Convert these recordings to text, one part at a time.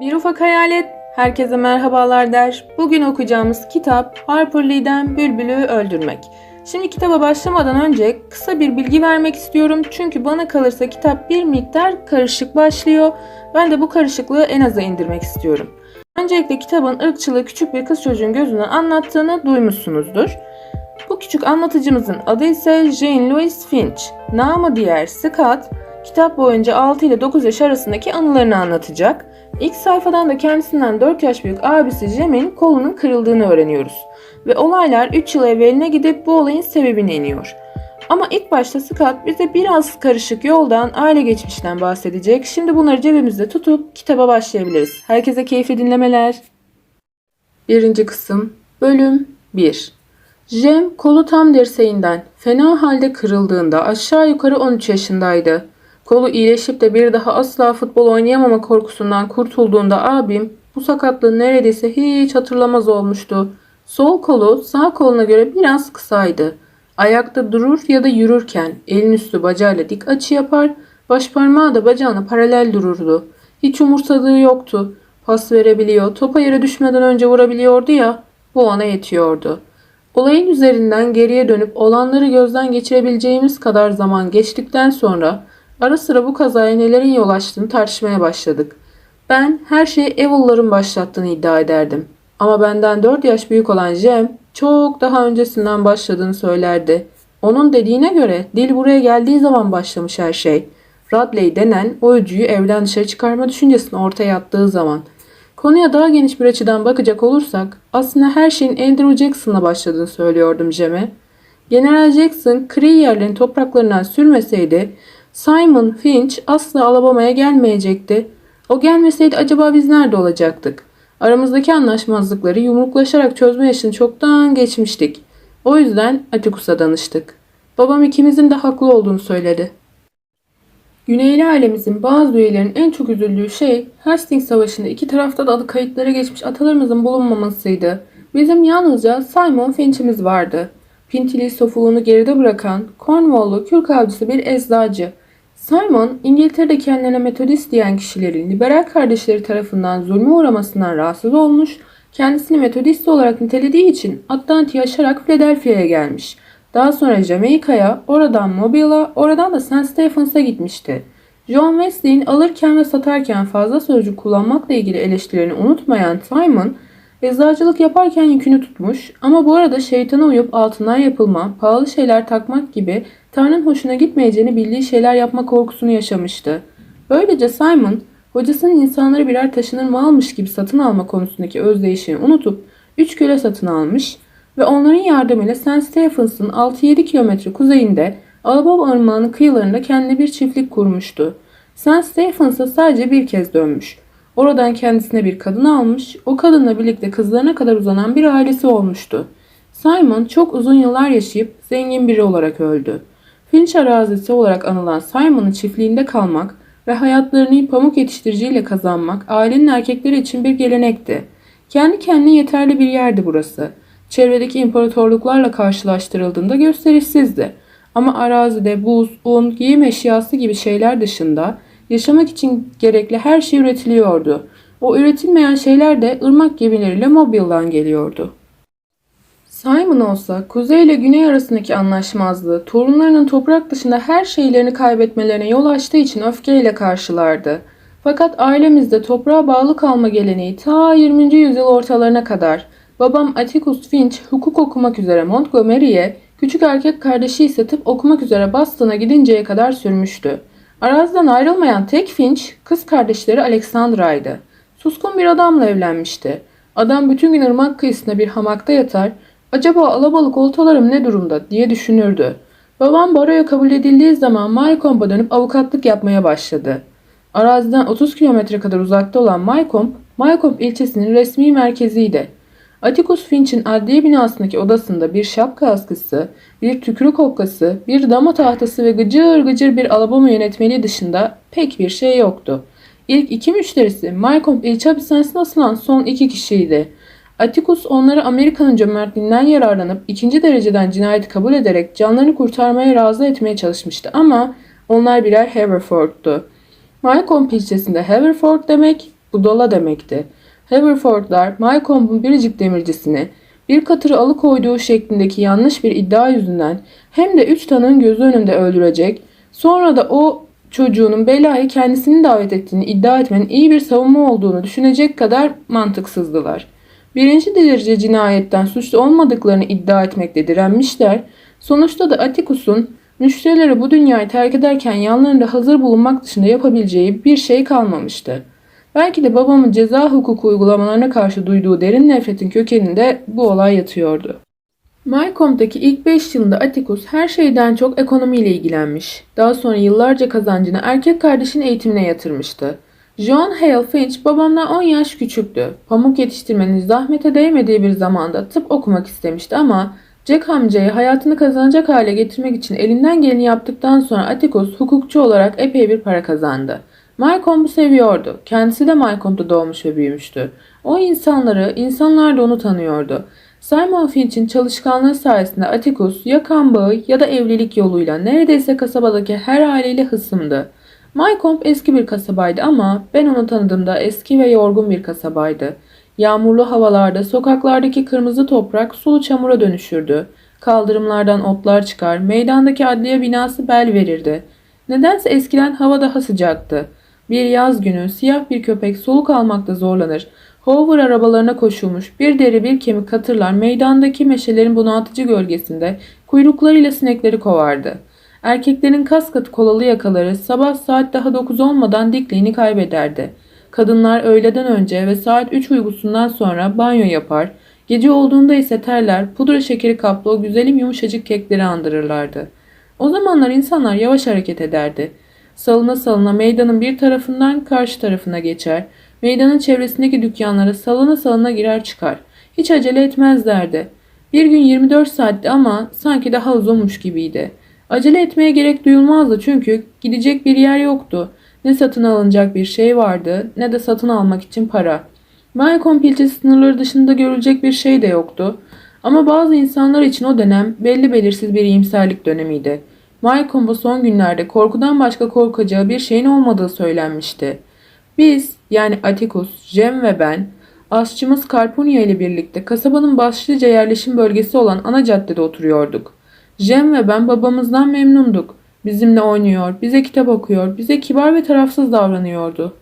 Bir ufak hayalet, herkese merhabalar der. Bugün okuyacağımız kitap Harper Lee'den Bülbül'ü Öldürmek. Şimdi kitaba başlamadan önce kısa bir bilgi vermek istiyorum. Çünkü bana kalırsa kitap bir miktar karışık başlıyor. Ben de bu karışıklığı en aza indirmek istiyorum. Öncelikle kitabın ırkçılığı küçük bir kız çocuğun gözünden anlattığını duymuşsunuzdur. Bu küçük anlatıcımızın adı ise Jane Louise Finch. Namı diğer Scott, kitap boyunca 6 ile 9 yaş arasındaki anılarını anlatacak. İlk sayfadan da kendisinden 4 yaş büyük abisi Jem'in kolunun kırıldığını öğreniyoruz. Ve olaylar 3 yıl evveline gidip bu olayın sebebine iniyor. Ama ilk başta Scott bize biraz karışık yoldan, aile geçmişten bahsedecek. Şimdi bunları cebimizde tutup kitaba başlayabiliriz. Herkese keyifli dinlemeler. Birinci kısım Bölüm 1 Jem kolu tam dirseğinden fena halde kırıldığında aşağı yukarı 13 yaşındaydı. Kolu iyileşip de bir daha asla futbol oynayamama korkusundan kurtulduğunda abim bu sakatlığı neredeyse hiç hatırlamaz olmuştu. Sol kolu sağ koluna göre biraz kısaydı. Ayakta durur ya da yürürken elin üstü bacağıyla dik açı yapar, baş parmağı da bacağına paralel dururdu. Hiç umursadığı yoktu. Pas verebiliyor, topa yere düşmeden önce vurabiliyordu ya, bu ona yetiyordu. Olayın üzerinden geriye dönüp olanları gözden geçirebileceğimiz kadar zaman geçtikten sonra ara sıra bu kazaya nelerin yol açtığını tartışmaya başladık. Ben her şeyi Evil'ların başlattığını iddia ederdim. Ama benden 4 yaş büyük olan Jem çok daha öncesinden başladığını söylerdi. Onun dediğine göre dil buraya geldiği zaman başlamış her şey. Radley denen oyuncuyu evden dışarı çıkarma düşüncesini ortaya attığı zaman. Konuya daha geniş bir açıdan bakacak olursak aslında her şeyin Andrew Jackson'la başladığını söylüyordum Jem'e. General Jackson Cree yerlerin topraklarından sürmeseydi Simon Finch asla Alabama'ya gelmeyecekti. O gelmeseydi acaba biz nerede olacaktık? Aramızdaki anlaşmazlıkları yumruklaşarak çözme yaşını çoktan geçmiştik. O yüzden Atticus'a danıştık. Babam ikimizin de haklı olduğunu söyledi. Güneyli ailemizin bazı üyelerinin en çok üzüldüğü şey Hastings Savaşı'nda iki tarafta da adı kayıtlara geçmiş atalarımızın bulunmamasıydı. Bizim yalnızca Simon Finch'imiz vardı. Pintili sofuluğunu geride bırakan Cornwall'lu kürk avcısı bir eczacı. Simon, İngiltere'de kendilerine metodist diyen kişilerin liberal kardeşleri tarafından zulme uğramasından rahatsız olmuş, kendisini metodist olarak nitelediği için Atlantik'i aşarak Philadelphia'ya gelmiş. Daha sonra Jamaika'ya, oradan Mobile'a, oradan da St. Stephens'a gitmişti. John Wesley'in alırken ve satarken fazla sözcük kullanmakla ilgili eleştirilerini unutmayan Simon, eczacılık yaparken yükünü tutmuş ama bu arada şeytana uyup altından yapılma, pahalı şeyler takmak gibi Tanrı'nın hoşuna gitmeyeceğini bildiği şeyler yapma korkusunu yaşamıştı. Böylece Simon, hocasının insanları birer taşınır mı almış gibi satın alma konusundaki özdeyişini unutup üç köle satın almış ve onların yardımıyla St. Stephens'ın 6-7 kilometre kuzeyinde Alabama Irmağı'nın kıyılarında kendine bir çiftlik kurmuştu. St. Stephens'a sadece bir kez dönmüş. Oradan kendisine bir kadın almış, o kadınla birlikte kızlarına kadar uzanan bir ailesi olmuştu. Simon çok uzun yıllar yaşayıp zengin biri olarak öldü. Finch arazisi olarak anılan Simon'ın çiftliğinde kalmak ve hayatlarını pamuk yetiştiriciyle kazanmak ailenin erkekleri için bir gelenekti. Kendi kendine yeterli bir yerdi burası. Çevredeki imparatorluklarla karşılaştırıldığında gösterişsizdi. Ama arazide buz, un, giyim eşyası gibi şeyler dışında yaşamak için gerekli her şey üretiliyordu. O üretilmeyen şeyler de ırmak gemileriyle Mobile'dan geliyordu. Simon olsa kuzey ile güney arasındaki anlaşmazlığı torunlarının toprak dışında her şeylerini kaybetmelerine yol açtığı için öfkeyle karşılardı. Fakat ailemizde toprağa bağlı kalma geleneği ta 20. yüzyıl ortalarına kadar babam Atticus Finch hukuk okumak üzere Montgomery'e, küçük erkek kardeşi ise tıp okumak üzere Boston'a gidinceye kadar sürmüştü. Araziden ayrılmayan tek Finch, kız kardeşleri Alexandra'ydı. Suskun bir adamla evlenmişti. Adam bütün gün ırmak kıyısında bir hamakta yatar, acaba alabalık oltalarım ne durumda diye düşünürdü. Babam baroya kabul edildiği zaman Maykomp'a dönüp avukatlık yapmaya başladı. Araziden 30 kilometre kadar uzakta olan Maykomp, Maykomp ilçesinin resmi merkeziydi. Atticus Finch'in adliye binasındaki odasında bir şapka askısı, bir tükürük okkası, bir dama tahtası ve gıcır gıcır bir Alabama yönetmeliği dışında pek bir şey yoktu. İlk iki müşterisi Maykomp ilçe hapishanesine asılan son iki kişiydi. Atticus onları Amerika'nın cömertliğinden yararlanıp ikinci dereceden cinayeti kabul ederek canlarını kurtarmaya razı etmeye çalışmıştı ama onlar birer Haverford'tu. Maykomp ilçesinde Haverford demek budala demekti. Haverfordlar Mycomb'un biricik demircisini bir katırı alıkoyduğu şeklindeki yanlış bir iddia yüzünden hem de üç tanığın gözü önünde öldürecek, sonra da o çocuğunun belayı kendisini davet ettiğini iddia etmenin iyi bir savunma olduğunu düşünecek kadar mantıksızdılar. Birinci derece cinayetten suçlu olmadıklarını iddia etmekte direnmişler. Sonuçta da Atticus'un müşterileri bu dünyayı terk ederken yanlarında hazır bulunmak dışında yapabileceği bir şey kalmamıştı. Belki de babamın ceza hukuku uygulamalarına karşı duyduğu derin nefretin kökeninde bu olay yatıyordu. Mycomb'daki ilk 5 yılında Atticus her şeyden çok ekonomiyle ilgilenmiş. Daha sonra yıllarca kazancını erkek kardeşinin eğitimine yatırmıştı. John Hale Finch babamdan 10 yaş küçüktü. Pamuk yetiştirmenin zahmete değmediği bir zamanda tıp okumak istemişti ama Jack amcayı hayatını kazanacak hale getirmek için elinden geleni yaptıktan sonra Atticus hukukçu olarak epey bir para kazandı. Mycomb'u seviyordu. Kendisi de Mycomb'da doğmuş ve büyümüştü. O insanları, insanlar da onu tanıyordu. Simon Finch'in çalışkanlığı sayesinde Atticus ya kan bağı ya da evlilik yoluyla neredeyse kasabadaki her aileyle hısımdı. Mycomb eski bir kasabaydı ama ben onu tanıdığımda eski ve yorgun bir kasabaydı. Yağmurlu havalarda sokaklardaki kırmızı toprak sulu çamura dönüşürdü. Kaldırımlardan otlar çıkar, meydandaki adliye binası bel verirdi. Nedense eskiden hava daha sıcaktı. Bir yaz günü siyah bir köpek soluk almakta zorlanır. Hoover arabalarına koşulmuş bir deri bir kemik katırlar meydandaki meşelerin bunaltıcı gölgesinde kuyruklarıyla sinekleri kovardı. Erkeklerin kas katı kolalı yakaları sabah saat daha 9 olmadan dikliğini kaybederdi. Kadınlar öğleden önce ve saat 3 uykusundan sonra banyo yapar, gece olduğunda ise terler, pudra şekeri kaplı o güzelim yumuşacık kekleri andırırlardı. O zamanlar insanlar yavaş hareket ederdi. Salına salına meydanın bir tarafından karşı tarafına geçer, meydanın çevresindeki dükkanlara salına salına girer çıkar. Hiç acele etmezlerdi. Bir gün 24 saatti ama sanki daha uzunmuş gibiydi. Acele etmeye gerek duyulmazdı çünkü gidecek bir yer yoktu. Ne satın alınacak bir şey vardı ne de satın almak için para. Maycomb ilçesi sınırları dışında görülecek bir şey de yoktu. Ama bazı insanlar için o dönem belli belirsiz bir iyimserlik dönemiydi. Maycomb'a son günlerde korkudan başka korkacağı bir şeyin olmadığı söylenmişti. Biz yani Atticus, Jem ve ben aşçımız Karpunya ile birlikte kasabanın başlıca yerleşim bölgesi olan ana caddede oturuyorduk. Jem ve ben babamızdan memnunduk. Bizimle oynuyor, bize kitap okuyor, bize kibar ve tarafsız davranıyordu.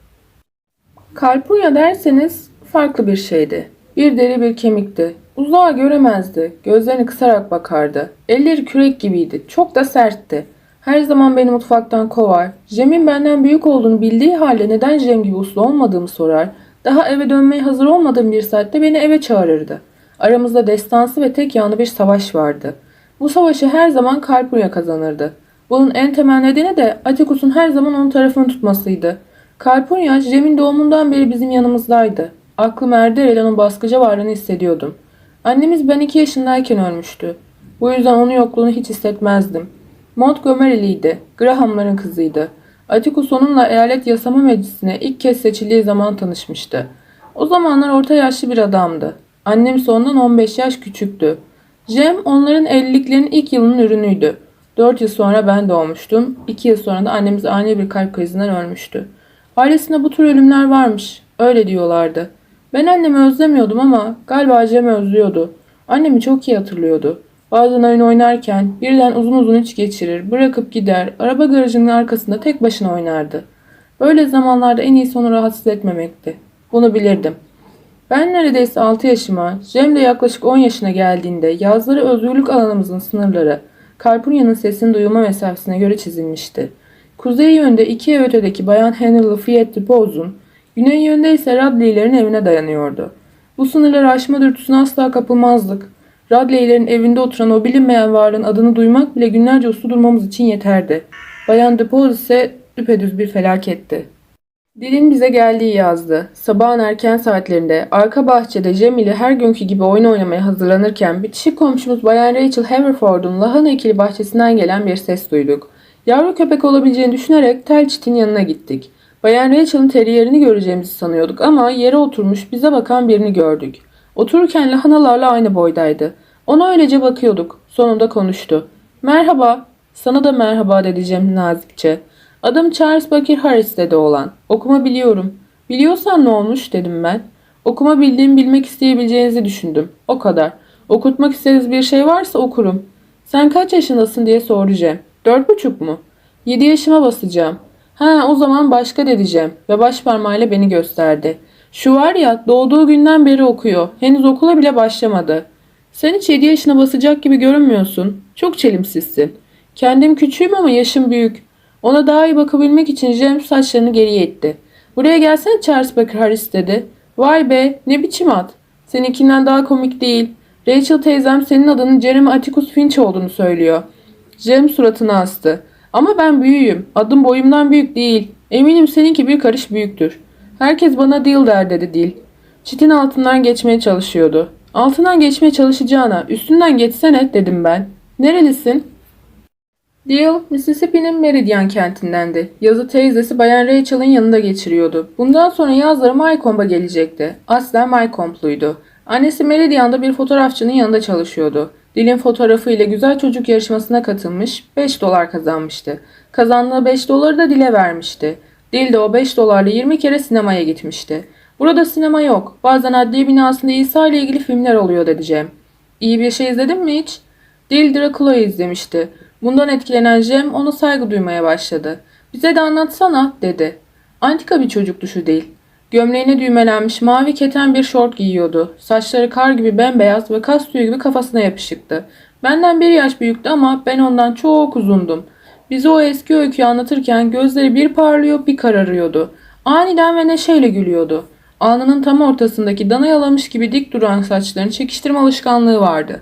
Kalpunya derseniz farklı bir şeydi. Bir deri bir kemikti. Uzağa göremezdi. Gözlerini kısarak bakardı. Elleri kürek gibiydi. Çok da sertti. Her zaman beni mutfaktan kovar. Jem'in benden büyük olduğunu bildiği halde neden Jem gibi uslu olmadığımı sorar. Daha eve dönmeye hazır olmadığım bir saatte beni eve çağırırdı. Aramızda destansı ve tek yanlı bir savaş vardı. Bu savaşı her zaman Kalpunya kazanırdı. Bunun en temel nedeni de Atticus'un her zaman onun tarafını tutmasıydı. Kalpunya, Jem'in doğumundan beri bizim yanımızdaydı. Aklım erdi onun baskıcı varlığını hissediyordum. Annemiz ben iki yaşındayken ölmüştü. Bu yüzden onun yokluğunu hiç hissetmezdim. Montgomery'liydi. Graham'ların kızıydı. Atticus onunla eyalet yasama meclisine ilk kez seçildiği zaman tanışmıştı. O zamanlar orta yaşlı bir adamdı. Annem ise ondan 15 yaş küçüktü. Jem onların evliliklerinin ilk yılının ürünüydü. 4 yıl sonra ben doğmuştum. 2 yıl sonra da annemiz ani bir kalp krizinden ölmüştü. Ailesinde bu tür ölümler varmış. Öyle diyorlardı. Ben annemi özlemiyordum ama galiba Cem özlüyordu. Annemi çok iyi hatırlıyordu. Bazen oyun oynarken birden uzun uzun iç geçirir, bırakıp gider, araba garajının arkasında tek başına oynardı. Böyle zamanlarda en iyisi onu rahatsız etmemekti. Bunu bilirdim. Ben neredeyse 6 yaşıma, Cem de yaklaşık 10 yaşına geldiğinde yazları özgürlük alanımızın sınırları Karpunya'nın sesini duyulma mesafesine göre çizilmişti. Kuzey yönde iki ev ötedeki Bayan Henry Lafayette Pose'un, güney yönde ise Radley'lerin evine dayanıyordu. Bu sınırları aşma dürtüsüne asla kapılmazdık. Radley'lerin evinde oturan o bilinmeyen varlığın adını duymak bile günlerce uslu durmamız için yeterdi. Bayan Depose ise düpedüz bir felaketti. Dilin bize geldiği yazdı. Sabahın erken saatlerinde arka bahçede Jem ile her günkü gibi oyun oynamaya hazırlanırken bitişik komşumuz Bayan Rachel Haverford'un lahana ekili bahçesinden gelen bir ses duyduk. Yavru köpek olabileceğini düşünerek tel çitin yanına gittik. Bayan Rachel'ın terierini göreceğimizi sanıyorduk ama yere oturmuş bize bakan birini gördük. Otururken lahanalarla aynı boydaydı. Ona öylece bakıyorduk. Sonunda konuştu. Merhaba. Sana da merhaba dedi Cem nazikçe. Adım Charles Bakir Harris dedi oğlan. Okuma biliyorum. Biliyorsan ne olmuş dedim ben. Okuma bildiğimi bilmek isteyebileceğinizi düşündüm. O kadar. Okutmak istediğiniz bir şey varsa okurum. Sen kaç yaşındasın diye Cem. Dört buçuk mu? Yedi yaşıma basacağım. Ha o zaman başka dedi Cem ve baş parmağıyla beni gösterdi. Şu var ya doğduğu günden beri okuyor. Henüz okula bile başlamadı. Sen hiç yedi yaşına basacak gibi görünmüyorsun. Çok çelimsizsin. Kendim küçüğüm ama yaşım büyük. Ona daha iyi bakabilmek için Cem saçlarını geriye itti. Buraya gelsene Charles Baker Harris dedi. Vay be ne biçim at. Seninkinden daha komik değil. Rachel teyzem senin adının Jeremy Atticus Finch olduğunu söylüyor. Jem suratını astı. Ama ben büyüğüm. Adım boyumdan büyük değil. Eminim seninki bir karış büyüktür. Herkes bana Dil der dedi Dil. Çitin altından geçmeye çalışıyordu. Altından geçmeye çalışacağına üstünden geçsene dedim ben. Nerelisin? Deal, Mississippi'nin Meridian kentindendi. Yazı teyzesi Bayan Rachel'ın yanında geçiriyordu. Bundan sonra yazları Mycomb'a gelecekti. Aslen Mycomb'luydu. Annesi Meridian'da bir fotoğrafçının yanında çalışıyordu. Dil'in fotoğrafı ile güzel çocuk yarışmasına katılmış, 5 dolar kazanmıştı. Kazandığı 5 doları da Dil'e vermişti. Dil de o 5 dolarla 20 kere sinemaya gitmişti. Burada sinema yok. Bazen adliye binasında İsa ile ilgili filmler oluyor dedi. İyi bir şey izledin mi hiç? Dil Dracula'yı izlemişti. Bundan etkilenen Jem ona saygı duymaya başladı. Bize de anlatsana dedi. Antika bir çocuktu şu değil. Gömleğine düğmelenmiş mavi keten bir şort giyiyordu. Saçları kar gibi bembeyaz ve kas tüyü gibi kafasına yapışıktı. Benden bir yaş büyüktü ama ben ondan çok uzundum. Bize o eski öyküyü anlatırken gözleri bir parlıyor bir kararıyordu. Aniden ve neşeyle gülüyordu. Alnının tam ortasındaki dana yalamış gibi dik duran saçlarını çekiştirme alışkanlığı vardı.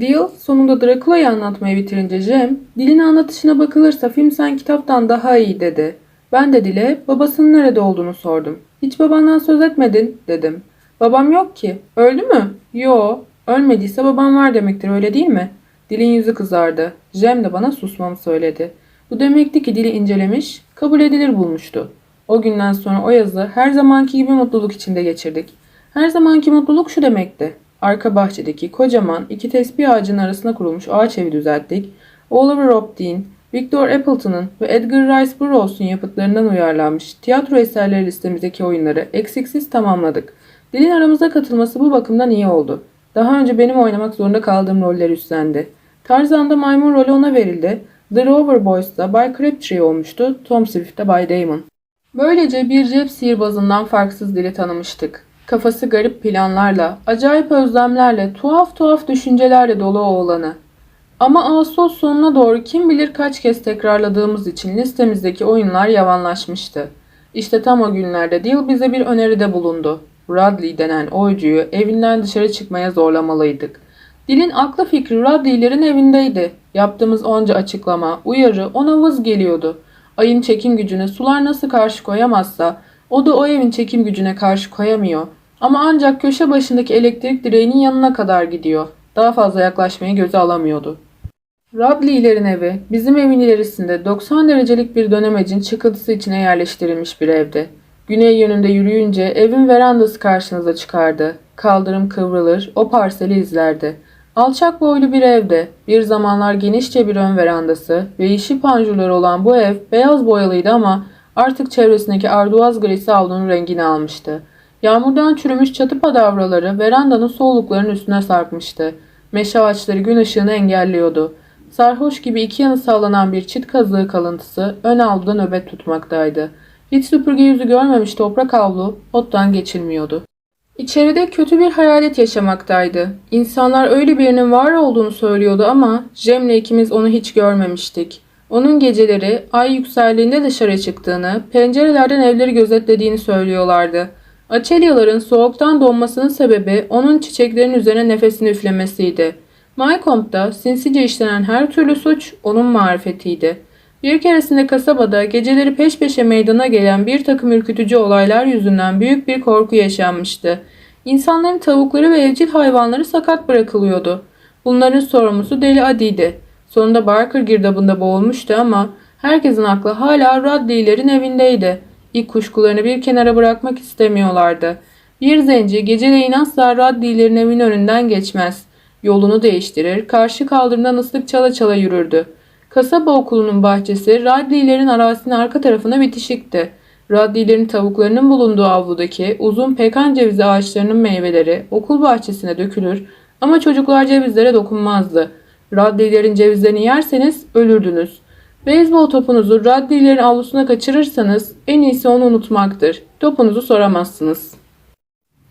Deal sonunda Dracula'yı anlatmayı bitirince Jem, dilin anlatışına bakılırsa film sen kitaptan daha iyi dedi. Ben de Dil'e babasının nerede olduğunu sordum. Hiç babandan söz etmedin dedim. Babam yok ki. Öldü mü? Yo. Ölmediyse babam var demektir öyle değil mi? Dilin yüzü kızardı. Jem de bana susmamı söyledi. Bu demekti ki dili incelemiş, kabul edilir bulmuştu. O günden sonra o yazı her zamanki gibi mutluluk içinde geçirdik. Her zamanki mutluluk şu demekti. Arka bahçedeki kocaman iki tespih ağacının arasına kurulmuş ağaç evi düzelttik. Oliver Robdin, Victor Appleton'ın ve Edgar Rice Burroughs'un yapıtlarından uyarlanmış tiyatro eserleri listemizdeki oyunları eksiksiz tamamladık. Dilin aramıza katılması bu bakımdan iyi oldu. Daha önce benim oynamak zorunda kaldığım rolleri üstlendi. Tarzan'da maymun rolü ona verildi. The Rover Boys'da Bay Crabtree olmuştu, Tom Swift'te Bay Damon. Böylece bir cep sihirbazından farksız dili tanımıştık. Kafası garip planlarla, acayip özlemlerle, tuhaf tuhaf düşüncelerle dolu oğlanı. Ama Ağustos sonuna doğru kim bilir kaç kez tekrarladığımız için listemizdeki oyunlar yavanlaşmıştı. İşte tam o günlerde Dil bize bir öneride bulundu. Radley denen oycuyu evinden dışarı çıkmaya zorlamalıydık. Dilin aklı fikri Radley'lerin evindeydi. Yaptığımız onca açıklama, uyarı ona vız geliyordu. Ayın çekim gücüne sular nasıl karşı koyamazsa o da o evin çekim gücüne karşı koyamıyor. Ama ancak köşe başındaki elektrik direğinin yanına kadar gidiyor. Daha fazla yaklaşmayı göze alamıyordu. Radley'lerin evi bizim evin ilerisinde 90 derecelik bir dönemecin çıkıntısı içine yerleştirilmiş bir evdi. Güney yönünde yürüyünce evin verandası karşınıza çıkardı. Kaldırım kıvrılır, o parseli izlerdi. Alçak boylu bir evde, bir zamanlar genişçe bir ön verandası ve yeşil panjurları olan bu ev beyaz boyalıydı ama artık çevresindeki arduaz grisi avlunun rengini almıştı. Yağmurdan çürümüş çatı padavraları verandanın soğuluklarının üstüne sarkmıştı. Meşe ağaçları gün ışığını engelliyordu. Sarhoş gibi iki yanı sallanan bir çit kazığı kalıntısı ön avluda nöbet tutmaktaydı. Hiç süpürge yüzü görmemiş toprak avlu ottan geçilmiyordu. İçeride kötü bir hayalet yaşamaktaydı. İnsanlar öyle birinin var olduğunu söylüyordu ama Cem'le ikimiz onu hiç görmemiştik. Onun geceleri ay yükseldiğinde dışarı çıktığını, pencerelerden evleri gözetlediğini söylüyorlardı. Açelyaların soğuktan donmasının sebebi onun çiçeklerin üzerine nefesini üflemesiydi. Mycomb'da sinsice işlenen her türlü suç onun marifetiydi. Bir keresinde kasabada geceleri peş peşe meydana gelen bir takım ürkütücü olaylar yüzünden büyük bir korku yaşanmıştı. İnsanların tavukları ve evcil hayvanları sakat bırakılıyordu. Bunların sorumlusu Deli Adi'ydi. Sonunda Barker girdabında boğulmuştu ama herkesin aklı hala Radley'lerin evindeydi. İlk kuşkularını bir kenara bırakmak istemiyorlardı. Bir zenci geceleyin asla Radley'lerin evin önünden geçmez. Yolunu değiştirir, karşı kaldırımdan ıslık çala çala yürürdü. Kasaba okulunun bahçesi Radley'lerin arazisinin arka tarafına bitişikti. Radlilerin tavuklarının bulunduğu avludaki uzun pekan cevizi ağaçlarının meyveleri okul bahçesine dökülür ama çocuklar cevizlere dokunmazdı. Radlilerin cevizlerini yerseniz ölürdünüz. Beyzbol topunuzu Radlilerin avlusuna kaçırırsanız en iyisi onu unutmaktır. Topunuzu soramazsınız.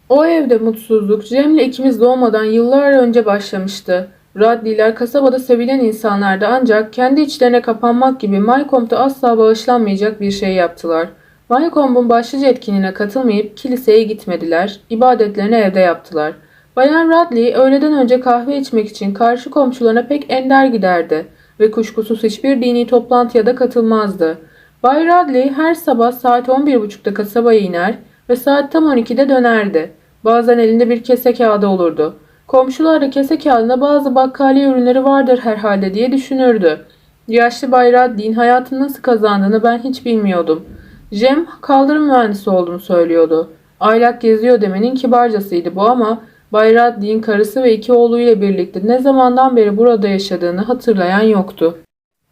O evde mutsuzluk Cem'le ikimiz doğmadan yıllar önce başlamıştı. Radliler kasabada sevilen insanlardı ancak kendi içlerine kapanmak gibi Maykomb'da asla bağışlanmayacak bir şey yaptılar. Maykomb'un başlıca etkinliğine katılmayıp kiliseye gitmediler, ibadetlerini evde yaptılar. Bayan Radley öğleden önce kahve içmek için karşı komşularına pek ender giderdi ve kuşkusuz hiçbir dini toplantıya da katılmazdı. Bay Radley her sabah saat 11.30'da kasabaya iner ve saat tam 12'de dönerdi. Bazen elinde bir kese kağıdı olurdu. Komşular da kese kağıdında bazı bakkaliye ürünleri vardır herhalde diye düşünürdü. Yaşlı Bay Radley'in hayatını nasıl kazandığını ben hiç bilmiyordum. Jem kaldırım mühendisi olduğunu söylüyordu. Aylak geziyor demenin kibarcasıydı bu ama Bay Radley'in karısı ve iki oğluyla birlikte ne zamandan beri burada yaşadığını hatırlayan yoktu.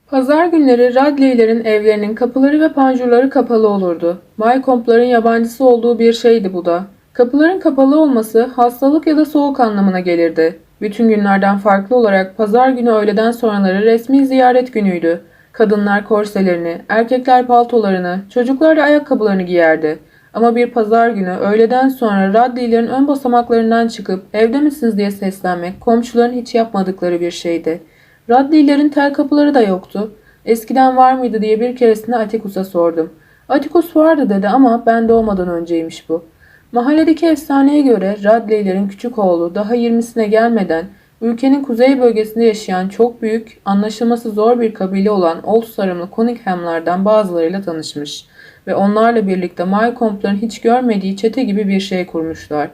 Pazar günleri Radley'lerin evlerinin kapıları ve panjurları kapalı olurdu. Maykompların yabancısı olduğu bir şeydi bu da. Kapıların kapalı olması hastalık ya da soğuk anlamına gelirdi. Bütün günlerden farklı olarak pazar günü öğleden sonraları resmi ziyaret günüydü. Kadınlar korselerini, erkekler paltolarını, çocuklar da ayakkabılarını giyerdi. Ama bir pazar günü öğleden sonra Radley'lerin ön basamaklarından çıkıp evde misiniz diye seslenmek komşuların hiç yapmadıkları bir şeydi. Radley'lerin tel kapıları da yoktu. Eskiden var mıydı diye bir keresinde Atikus'a sordum. Atikus vardı dedi ama ben doğmadan önceymiş bu. Mahalledeki efsaneye göre Radley'lerin küçük oğlu daha 20'sine gelmeden ülkenin kuzey bölgesinde yaşayan çok büyük, anlaşılması zor bir kabile olan Old Sarımlı Cunningham'lardan bazılarıyla tanışmış ve onlarla birlikte Maycomb'ların hiç görmediği çete gibi bir şey kurmuşlar.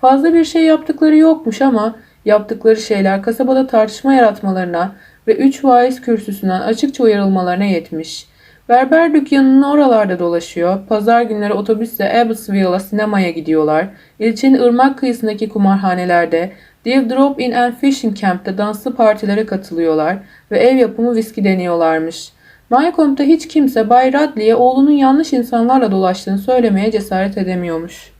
Fazla bir şey yaptıkları yokmuş ama yaptıkları şeyler kasabada tartışma yaratmalarına ve üç vaiz kürsüsünden açıkça uyarılmalarına yetmiş. Berber dükkanının oralarda dolaşıyor. Pazar günleri otobüsle Abbotsville'a sinemaya gidiyorlar. İlçenin ırmak kıyısındaki kumarhanelerde, Div Drop In and Fishing Camp'te danslı partilere katılıyorlar ve ev yapımı viski deniyorlarmış. Maycomb'da hiç kimse Bay Radley'e oğlunun yanlış insanlarla dolaştığını söylemeye cesaret edemiyormuş.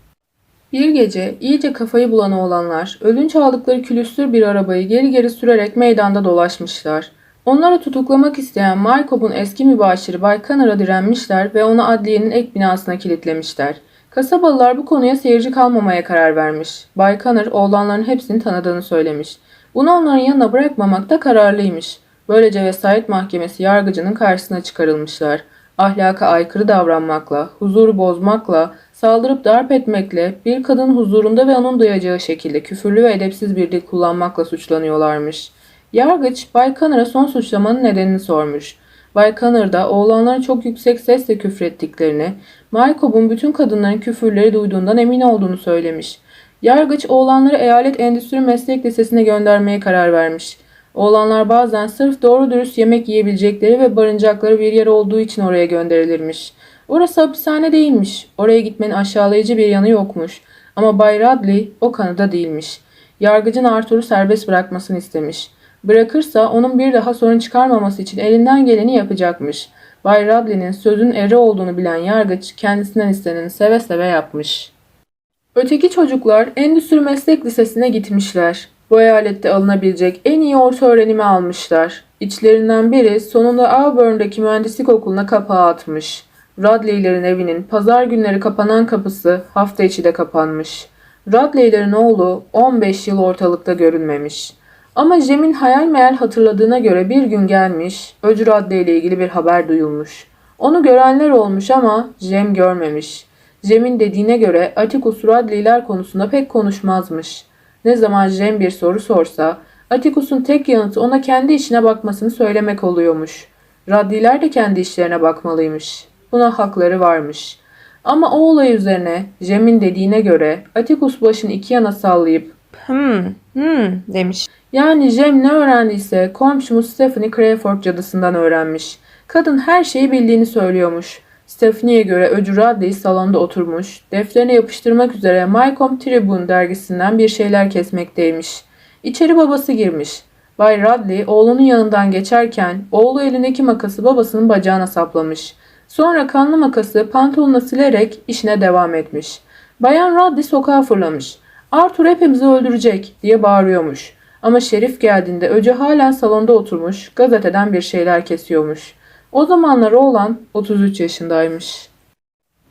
Bir gece iyice kafayı bulan oğlanlar ödünç aldıkları külüstür bir arabayı geri geri sürerek meydanda dolaşmışlar. Onları tutuklamak isteyen Maykop'un eski mübaşiri Bay Connor'a direnmişler ve onu adliyenin ek binasına kilitlemişler. Kasabalılar bu konuya seyirci kalmamaya karar vermiş. Bay Connor oğlanların hepsini tanıdığını söylemiş. Bunu onların yanına bırakmamakta kararlıymış. Böylece vesayet mahkemesi yargıcının karşısına çıkarılmışlar. Ahlaka aykırı davranmakla, huzuru bozmakla, saldırıp darp etmekle, bir kadın huzurunda ve onun duyacağı şekilde küfürlü ve edepsiz bir dil kullanmakla suçlanıyorlarmış. Yargıç Bay Connor'a son suçlamanın nedenini sormuş. Bay Connor da oğlanların çok yüksek sesle küfrettiklerini, Maykop'un bütün kadınların küfürleri duyduğundan emin olduğunu söylemiş. Yargıç oğlanları Eyalet Endüstri Meslek Lisesi'ne göndermeye karar vermiş. Oğlanlar bazen sırf doğru dürüst yemek yiyebilecekleri ve barınacakları bir yer olduğu için oraya gönderilirmiş. Orası hapishane değilmiş. Oraya gitmenin aşağılayıcı bir yanı yokmuş. Ama Bay Radley o kanıda değilmiş. Yargıcın Arthur'u serbest bırakmasını istemiş. Bırakırsa onun bir daha sorun çıkarmaması için elinden geleni yapacakmış. Bay Radley'nin sözün eri olduğunu bilen yargıç kendisinden isteneni seve seve yapmış. Öteki çocuklar Endüstri Meslek Lisesi'ne gitmişler. Bu eyalette alınabilecek en iyi orta öğrenimi almışlar. İçlerinden biri sonunda Auburn'daki mühendislik okuluna kapağı atmış. Radley'lerin evinin pazar günleri kapanan kapısı hafta içi de kapanmış. Radley'lerin oğlu 15 yıl ortalıkta görünmemiş. Ama Cem'in hayal meyal hatırladığına göre bir gün gelmiş, Öcü Radley ile ilgili bir haber duyulmuş. Onu görenler olmuş ama Cem görmemiş. Cem'in dediğine göre Atikus Radley'ler konusunda pek konuşmazmış. Ne zaman Cem bir soru sorsa, Atikus'un tek yanıtı ona kendi işine bakmasını söylemek oluyormuş. Radliler de kendi işlerine bakmalıymış. Buna hakları varmış. Ama o olay üzerine Cem'in dediğine göre Atikus başını iki yana sallayıp Hmm, hmm demiş. yani Jem ne öğrendiyse komşumuz Stephanie Crayford cadısından öğrenmiş. Kadın her şeyi bildiğini söylüyormuş. Stephanie'ye göre Öcü Radley salonda oturmuş, defterine yapıştırmak üzere Maycomb Tribune dergisinden bir şeyler kesmekteymiş. İçeri babası girmiş. Bay Radley oğlunun yanından geçerken oğlu elindeki makası babasının bacağına saplamış. Sonra kanlı makası pantolonuna silerek işine devam etmiş. Bayan Radley sokağa fırlamış. Arthur hepimizi öldürecek diye bağırıyormuş. Ama Şerif geldiğinde Öcü hala salonda oturmuş, gazeteden bir şeyler kesiyormuş. O zamanlar oğlan 33 yaşındaymış.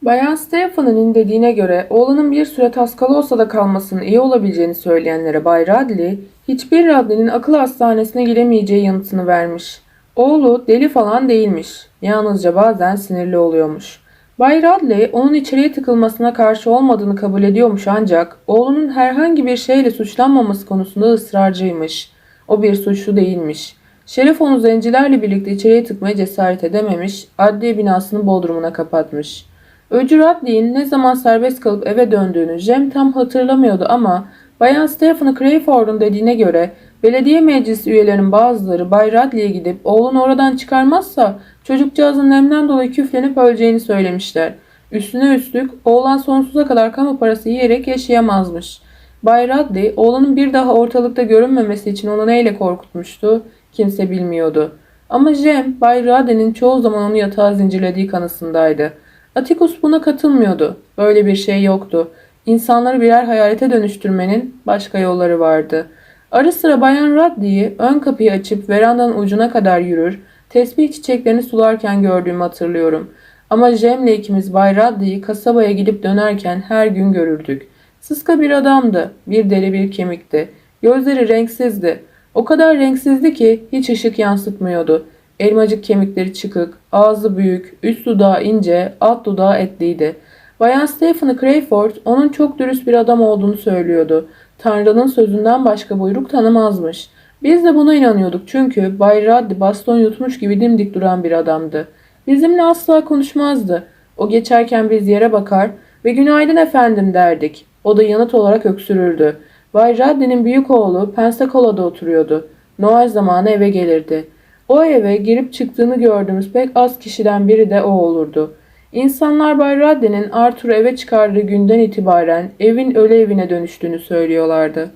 Bayan Stephen'ın dediğine göre oğlanın bir süre taskalı olsa da kalmasının iyi olabileceğini söyleyenlere Bay Radley, hiçbir Radley'nin akıl hastanesine giremeyeceği yanıtını vermiş. Oğlu deli falan değilmiş. Yalnızca bazen sinirli oluyormuş. Bay Radley onun içeriye tıkılmasına karşı olmadığını kabul ediyormuş ancak oğlunun herhangi bir şeyle suçlanmaması konusunda ısrarcıymış. O bir suçlu değilmiş. Şerif onu zencilerle birlikte içeriye tıkmaya cesaret edememiş, adliye binasının bodrumuna kapatmış. Öcü Radley'in ne zaman serbest kalıp eve döndüğünü Jem tam hatırlamıyordu ama Bayan Stephen Crayford'un dediğine göre belediye meclisi üyelerinin bazıları Bay Radley'e gidip oğlunu oradan çıkarmazsa çocukcağızın nemden dolayı küflenip öleceğini söylemişler. Üstüne üstlük oğlan sonsuza kadar kamu parası yiyerek yaşayamazmış. Bay Radley oğlunun bir daha ortalıkta görünmemesi için onu neyle korkutmuştu kimse bilmiyordu. Ama Jem Bay Radley'nin çoğu zaman onu yatağa zincirlediği kanısındaydı. Atticus buna katılmıyordu. Böyle bir şey yoktu. İnsanları birer hayalete dönüştürmenin başka yolları vardı. Ara sıra Bayan Radley'i ön kapıyı açıp verandanın ucuna kadar yürür, tesbih çiçeklerini sularken gördüğümü hatırlıyorum. Ama Jem'le ikimiz Bay Radley'i kasabaya gidip dönerken her gün görürdük. Sıska bir adamdı, bir deri bir kemikti. Gözleri renksizdi. O kadar renksizdi ki hiç ışık yansıtmıyordu. Elmacık kemikleri çıkık, ağzı büyük, üst dudağı ince, alt dudağı etliydi. Bayan Stephen Crayford onun çok dürüst bir adam olduğunu söylüyordu. Tanrı'nın sözünden başka buyruk tanımazmış. Biz de buna inanıyorduk çünkü Bay Radley baston yutmuş gibi dimdik duran bir adamdı. Bizimle asla konuşmazdı. O geçerken biz yere bakar ve günaydın efendim derdik. O da yanıt olarak öksürürdü. Bay Radley'nin büyük oğlu Pensacola'da oturuyordu. Noel zamanı eve gelirdi. O eve girip çıktığını gördüğümüz pek az kişiden biri de o olurdu. İnsanlar Bay Radley'nin Arthur'u eve çıkardığı günden itibaren evin ölü evine dönüştüğünü söylüyorlardı.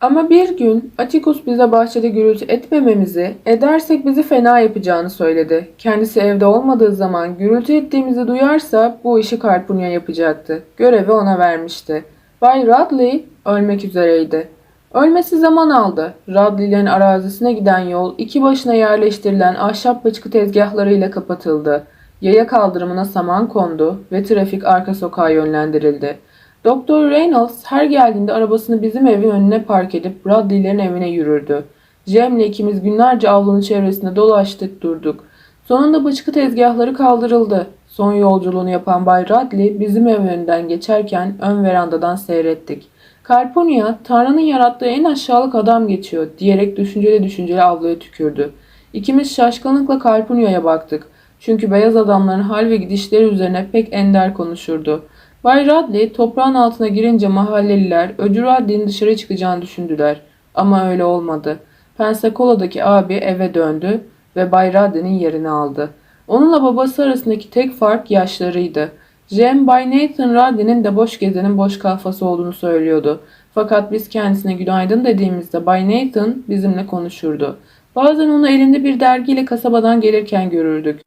Ama bir gün Atticus bize bahçede gürültü etmememizi, edersek bizi fena yapacağını söyledi. Kendisi evde olmadığı zaman gürültü ettiğimizi duyarsa bu işi Karpunya yapacaktı. Görevi ona vermişti. Bay Radley ölmek üzereydi. Ölmesi zaman aldı. Radley'lerin arazisine giden yol iki başına yerleştirilen ahşap bıçkı tezgahlarıyla kapatıldı. Yaya kaldırımına saman kondu ve trafik arka sokağa yönlendirildi. Doktor Reynolds her geldiğinde arabasını bizim evin önüne park edip Radley'lerin evine yürürdü. Cem'le ikimiz günlerce avlunun çevresinde dolaştık durduk. Sonunda bıçkı tezgahları kaldırıldı. Son yolculuğunu yapan Bay Radley bizim ev önünden geçerken ön verandadan seyrettik. Karpunya, Tanrı'nın yarattığı en aşağılık adam geçiyor diyerek düşünceli düşünceli avluya tükürdü. İkimiz şaşkınlıkla Karpunya'ya baktık. Çünkü beyaz adamların hal ve gidişleri üzerine pek ender konuşurdu. Bay Radley toprağın altına girince mahalleliler Öcü Radley'in dışarı çıkacağını düşündüler. Ama öyle olmadı. Pensacola'daki abi eve döndü ve Bay Radley'nin yerini aldı. Onunla babası arasındaki tek fark yaşlarıydı. Jem Bay Nathan Radley'nin de boş gezenin boş kafası olduğunu söylüyordu. Fakat biz kendisine günaydın dediğimizde Bay Nathan bizimle konuşurdu. Bazen onu elinde bir dergiyle kasabadan gelirken görürdük.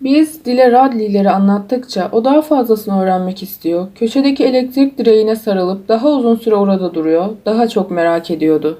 Biz Dile Radley'leri anlattıkça o daha fazlasını öğrenmek istiyor. Köşedeki elektrik direğine sarılıp daha uzun süre orada duruyor. Daha çok merak ediyordu.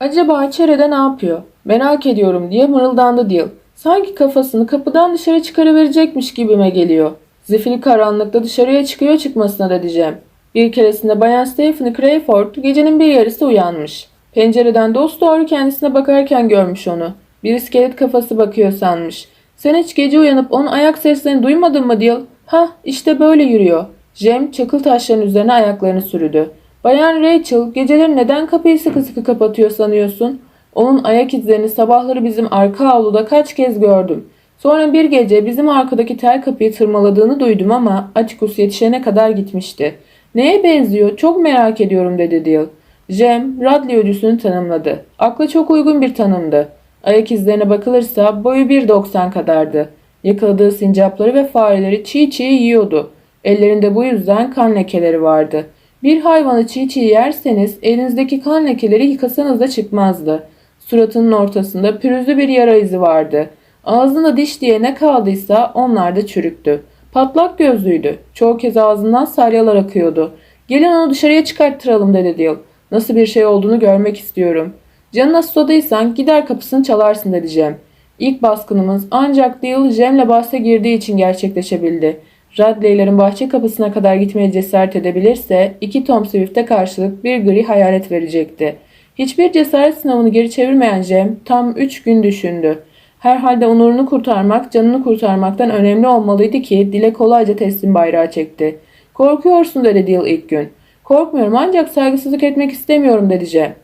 Acaba içeride ne yapıyor? Merak ediyorum diye mırıldandı Dil. Sanki kafasını kapıdan dışarı çıkarıverecekmiş gibime geliyor. Zifiri karanlıkta dışarıya çıkıyor çıkmasına da diyeceğim. Bir keresinde Bayan Stephanie Crayford gecenin bir yarısı uyanmış. Pencereden dosdoğru kendisine bakarken görmüş onu. Bir iskelet kafası bakıyor sanmış. Sen hiç gece uyanıp onun ayak seslerini duymadın mı Dil? Hah işte böyle yürüyor. Jem çakıl taşların üzerine ayaklarını sürüdü. Bayan Rachel geceleri neden kapıyı sıkı sıkı kapatıyor sanıyorsun? Onun ayak izlerini sabahları bizim arka avluda kaç kez gördüm. Sonra bir gece bizim arkadaki tel kapıyı tırmaladığını duydum ama Atticus yetişene kadar gitmişti. Neye benziyor çok merak ediyorum dedi Dil. Jem, Radley ödüsünü tanımladı. Akla çok uygun bir tanımdı. Ayak izlerine bakılırsa boyu 1.90 kadardı. Yakaladığı sincapları ve fareleri çiğ çiğ yiyordu. Ellerinde bu yüzden kan lekeleri vardı. Bir hayvanı çiğ çiğ yerseniz elinizdeki kan lekeleri yıkasanız da çıkmazdı. Suratının ortasında pürüzlü bir yara izi vardı. Ağzında diş diye ne kaldıysa onlar da çürüktü. Patlak gözlüydü. Çoğu kez ağzından salyalar akıyordu. Gelin onu dışarıya çıkarttıralım dedi Dil. Nasıl bir şey olduğunu görmek istiyorum. Canına susadıysan gider kapısını çalarsın dedi Cem. İlk baskınımız ancak Dil Cem'le bahse girdiği için gerçekleşebildi. Radley'lerin bahçe kapısına kadar gitmeye cesaret edebilirse iki Tom Swift'e karşılık bir gri hayalet verecekti. Hiçbir cesaret sınavını geri çevirmeyen Cem tam üç gün düşündü. Herhalde onurunu kurtarmak canını kurtarmaktan önemli olmalıydı ki dile kolayca teslim bayrağı çekti. Korkuyorsun dedi Dil ilk gün. Korkmuyorum ancak saygısızlık etmek istemiyorum dedi Cem.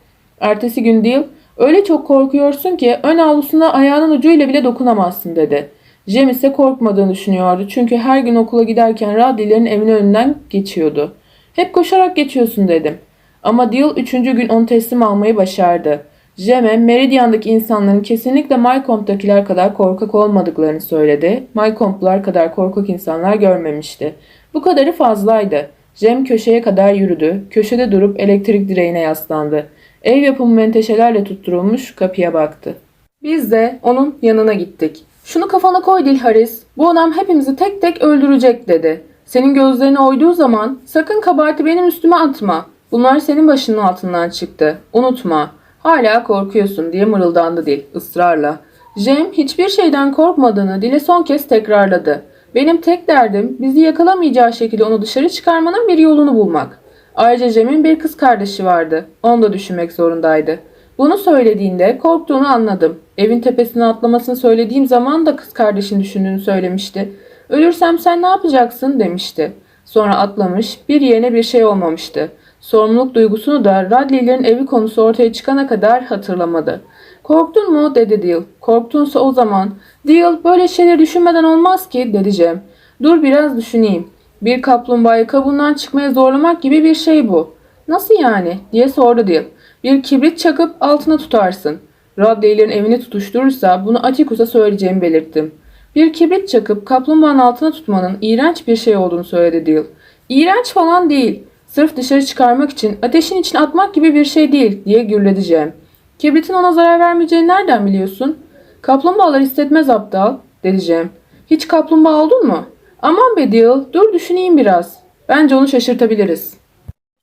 Ertesi gün Dil öyle çok korkuyorsun ki ön avlusuna ayağının ucuyla bile dokunamazsın dedi. Cem ise korkmadığını düşünüyordu çünkü her gün okula giderken Radli'lerin evinin önünden geçiyordu. Hep koşarak geçiyorsun dedim. Ama Dil üçüncü gün onu teslim almayı başardı. Cem'e Meridian'daki insanların kesinlikle Mycomb'dakiler kadar korkak olmadıklarını söyledi. Mycomb'lar kadar korkak insanlar görmemişti. Bu kadarı fazlaydı. Cem köşeye kadar yürüdü. Köşede durup elektrik direğine yaslandı. Ev yapımı menteşelerle tutturulmuş kapıya baktı. Biz de onun yanına gittik. Şunu kafana koy Dil Haris. Bu adam hepimizi tek tek öldürecek dedi. Senin gözlerine oyduğu zaman sakın kabahati benim üstüme atma. Bunlar senin başının altından çıktı. Unutma. Hala korkuyorsun diye mırıldandı Dil ısrarla. Jem hiçbir şeyden korkmadığını Dil'e son kez tekrarladı. Benim tek derdim bizi yakalamayacağı şekilde onu dışarı çıkarmanın bir yolunu bulmak. Ayrıca Cem'in bir kız kardeşi vardı. Onu da düşünmek zorundaydı. Bunu söylediğinde korktuğunu anladım. Evin tepesine atlamasını söylediğim zaman da kız kardeşini düşündüğünü söylemişti. Ölürsem sen ne yapacaksın demişti. Sonra atlamış, bir yerine bir şey olmamıştı. Sorumluluk duygusunu da Radley'lerin evi konusu ortaya çıkana kadar hatırlamadı. Korktun mu dedi Dil. Korktunsa o zaman. Dil böyle şeyleri düşünmeden olmaz ki dedi Cem. Dur biraz düşüneyim. Bir kaplumbağayı kabuğundan çıkmaya zorlamak gibi bir şey bu. Nasıl yani diye sordu Dil. Bir kibrit çakıp altına tutarsın. Radley'lerin evini tutuşturursa bunu Atikus'a söyleyeceğimi belirttim. Bir kibrit çakıp kaplumbağanın altına tutmanın iğrenç bir şey olduğunu söyledi Dil. İğrenç falan değil. Sırf dışarı çıkarmak için ateşin içine atmak gibi bir şey değil diye gürledi. Kibritin ona zarar vermeyeceğini nereden biliyorsun? Kaplumbağalar hissetmez aptal dedi Cem. Hiç kaplumbağa oldun mu? Aman be Dil dur düşüneyim biraz. Bence onu şaşırtabiliriz.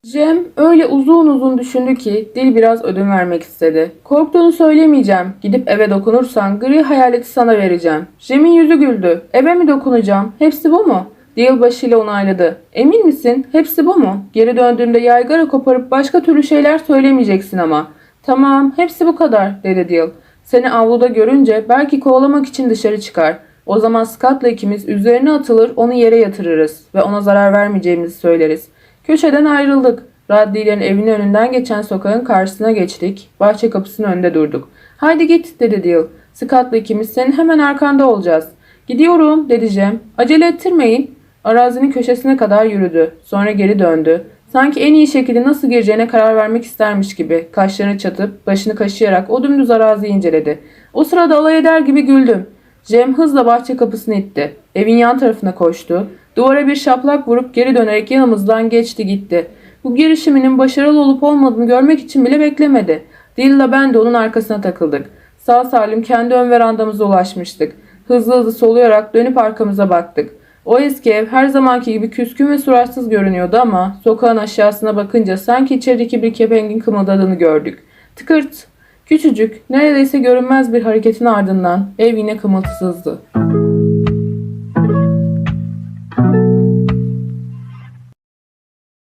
Cem öyle uzun uzun düşündü ki dil biraz ödün vermek istedi. Korktuğunu söylemeyeceğim. Gidip eve dokunursan gri hayaleti sana vereceğim. Cem'in yüzü güldü. Eve mi dokunacağım? Hepsi bu mu? Dil başıyla onayladı. Emin misin? Hepsi bu mu? Geri döndüğümde yaygara koparıp başka türlü şeyler söylemeyeceksin ama. Tamam, hepsi bu kadar, dedi Dil. Seni avluda görünce belki kovalamak için dışarı çıkar. O zaman Scott'la ikimiz üzerine atılır, onu yere yatırırız ve ona zarar vermeyeceğimizi söyleriz. Köşeden ayrıldık. Radli'lerin evinin önünden geçen sokağın karşısına geçtik. Bahçe kapısının önünde durduk. Haydi git dedi Dil. Scott'la ikimiz senin hemen arkanda olacağız. Gidiyorum dedi Cem. Acele ettirmeyin. Arazinin köşesine kadar yürüdü. Sonra geri döndü. Sanki en iyi şekilde nasıl gireceğine karar vermek istermiş gibi. Kaşlarını çatıp başını kaşıyarak o dümdüz araziyi inceledi. O sırada alay eder gibi güldüm. Cem hızla bahçe kapısını itti. Evin yan tarafına koştu. Duvara bir şaplak vurup geri dönerek yanımızdan geçti gitti. Bu girişiminin başarılı olup olmadığını görmek için bile beklemedi. Dilla ben de onun arkasına takıldık. Sağ salim kendi ön verandamıza ulaşmıştık. Hızlı hızlı soluyarak dönüp arkamıza baktık. O eski ev her zamanki gibi küskün ve suratsız görünüyordu ama sokağın aşağısına bakınca sanki içerideki bir kepengin kımıldadığını gördük. Tıkırt. Küçücük, neredeyse görünmez bir hareketin ardından ev yine kımıltısızdı.